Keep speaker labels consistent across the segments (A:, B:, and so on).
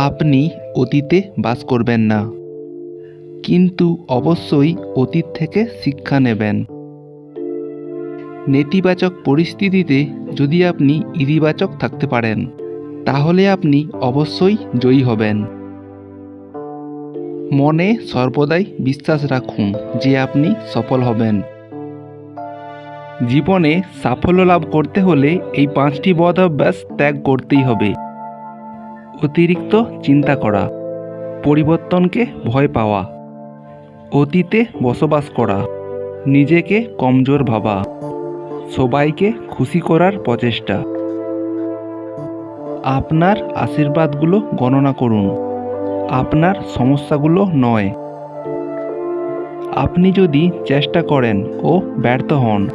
A: আপনি অতীতে বাস করবেন না। কিন্তু অবশ্যই অতীত থেকে শিক্ষা নেবেন। নেতিবাচক পরিস্থিতিতে যদি আপনি ইতিবাচক থাকতে পারেন, তাহলে আপনি অবশ্যই জয়ী হবেন। মনে সর্বদাই বিশ্বাস রাখুন যে আপনি সফল হবেন। জীবনে সাফল্য লাভ করতে হলে এই পাঁচটি বদ অভ্যাস ত্যাগ করতেই হবে। অতিরিক্ত চিন্তা করা, পরিবর্তনকে ভয় পাওয়া, অতীতে বসবাস করা, নিজেকে কমজোর ভাবা, সবাইকে খুশি করার প্রচেষ্টা। আপনার আশীর্বাদগুলো গণনা করুন। আপনার সমস্যাগুলো নয়। আপনি যদি চেষ্টা করেন ও ব্যর্থ হন,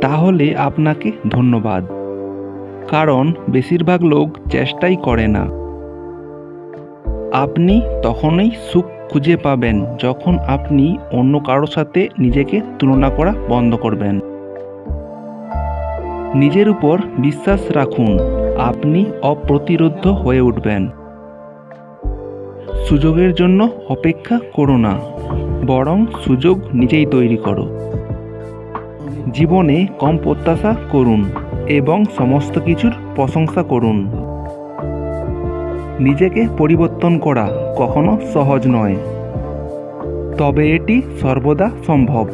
A: তাহলে আপনাকে ধন্যবাদ। কারণ বেশিরভাগ লোক চেষ্টাই করে না। আপনি তখনই সুখ খুঁজে পাবেন যখন আপনি অন্য কারোর সাথে নিজেকে তুলনা করা বন্ধ করবেন। নিজের উপর বিশ্বাস রাখুন, আপনি অপ্রতিরোধ্য হয়ে উঠবেন। সুযোগের জন্য অপেক্ষা করো না, বরং সুযোগ নিজেই তৈরি করো। জীবনে কম প্রত্যাশা করুন। এবং সমস্ত কিছুর প্রশংসা করুন। নিজেকে পরিবর্তন করা কখনো সহজ নয়। তবে এটি সর্বদা সম্ভব।